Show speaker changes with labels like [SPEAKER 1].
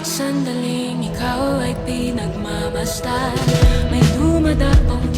[SPEAKER 1] Bawat sandaling ikaw ay pinagmamastan May dumadapang